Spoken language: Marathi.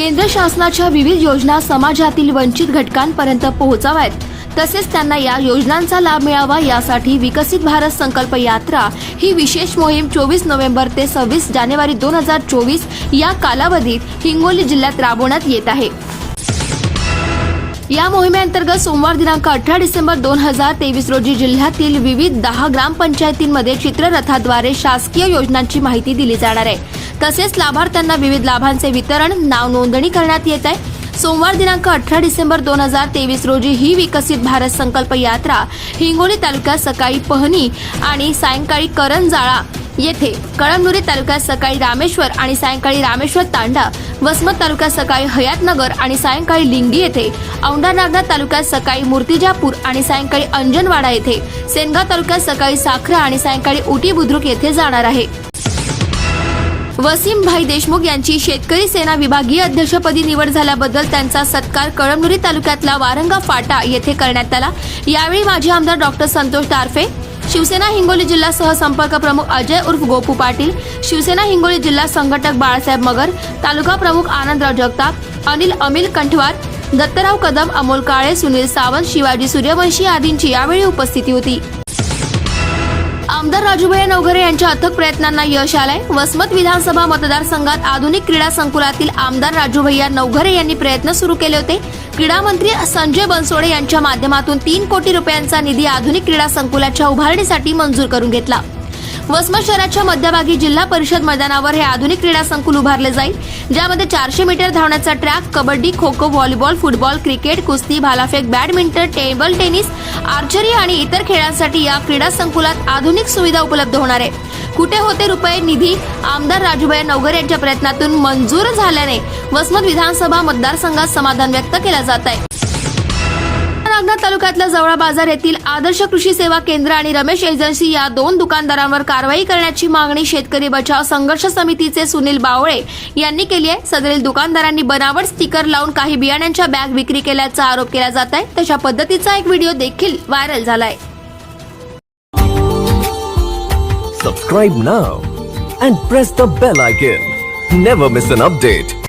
केंद्र शासनाच्या विविध योजना समाजातील वंचित घटकांपर्यंत पोहोचाव्यात. तसेच त्यांना या योजनांचा लाभ मिळावा यासाठी विकसित भारत संकल्प यात्रा ही विशेष मोहीम चोवीस नोव्हेंबर ते सव्वीस जानेवारी दोन हजार चोवीस या कालावधीत हिंगोली जिल्ह्यात राबवण्यात येत आहे. या मोहिमेअंतर्गत सोमवार दिनांक अठरा डिसेंबर दोन हजार तेवीस रोजी जिल्ह्यातील विविध दहा ग्रामपंचायतींमध्ये चित्ररथाद्वारे शासकीय योजनांची माहिती दिली जाणार आहे. तसेच लाभार्थ्यांना विविध लाभांचे वितरण नाव नोंदणी करण्यात येत आहे. सोमवार दिनांक अठरा डिसेंबर दोन हजार तेवीस रोजी ही विकसित भारत संकल्प यात्रा हिंगोली तालुक्यात सकाळी पहनी आणि सायंकाळी करंजाळा येथे कळमनुरी तालुक्यात सकाळी रामेश्वर आणि सायंकाळी रामेश्वर तांडा वसमत तालुक्यात सकाळी हयातनगर आणि सायंकाळी लिंगी येथे औंढा नागनाथ तालुक्यात सकाळी मूर्तिजापूर आणि सायंकाळी अंजनवाडा येथे सेनगाव तालुक्यात सकाळी साखरा आणि सायंकाळी उटी बुद्रुक येथे जाणार आहे. वसीम भाई देशमुख यांची शेतकरी सेना विभागीय अध्यक्षपदी निवड झाल्याबद्दल त्यांचा सत्कार कळमनुरी तालुक्यातला वारंगा फाटा येथे करण्यात आला. यावेळी माजी आमदार डॉक्टर संतोष टारफे शिवसेना हिंगोली जिल्हा सहसंपर्क प्रमुख अजय उर्फ गोपू पाटील शिवसेना हिंगोली जिल्हा संघटक बाळासाहेब मगर तालुका प्रमुख आनंदराव जगताप अनिल अमिल कंठवार दत्तराव कदम अमोल काळे सुनील सावंत शिवाजी सूर्यवंशी आदींची यावेळी उपस्थिती होती. आमदार राजूभाई नवघरे यांच्या अथक प्रयत्नांना यश आलंय. वसमत विधानसभा मतदारसंघात आधुनिक क्रीडा संकुलातील आमदार राजूभैया नवघरे यांनी प्रयत्न सुरू केले होते. क्रीडा मंत्री संजय बनसोडे यांच्या माध्यमातून तीन कोटी रुपयांचा निधी आधुनिक क्रीडा संकुलाच्या उभारणीसाठी मंजूर करून घेतला. वसमत शहराच्या मध्यभागी जिल्हा परिषद मैदानावर हे आधुनिक क्रीडा संकुल उभारले जाईल ज्यामध्ये चारशे मीटर धावण्याचा track kabaddi kho kho volleyball football cricket कुस्ती भालाफेक बॅडमिंटन टेबल टेनिस आर्चरी आणि इतर खेळांसाठी या क्रीडा संकुलात आधुनिक सुविधा उपलब्ध होणार आहे. कुठे होते रुपये निधी? आमदार राजूभाई नवगर यांच्या प्रयत्नातून मंजूर झाल्याने वसमत विधानसभा मतदारसंघात समाधान व्यक्त केलं जात आहे. नागनाथ तालुक्यातल्या जवळा बाजार येथील आदर्श कृषी सेवा केंद्र आणि रमेश एजन्सी या दोन दुकानदारांवर कारवाई करण्याची मागणी शेतकरी बचाव संघर्ष समितीचे सुनील बावळे यांनी केली आहे. सदरील दुकानदारांनी बनावट स्टिकर लावून काही बियाण्यांच्या बॅग विक्री केल्याचा आरोप केला जात आहे. तशा पद्धतीचा एक व्हिडिओ देखील व्हायरल झालाय. Subscribe now and press the bell icon never miss an update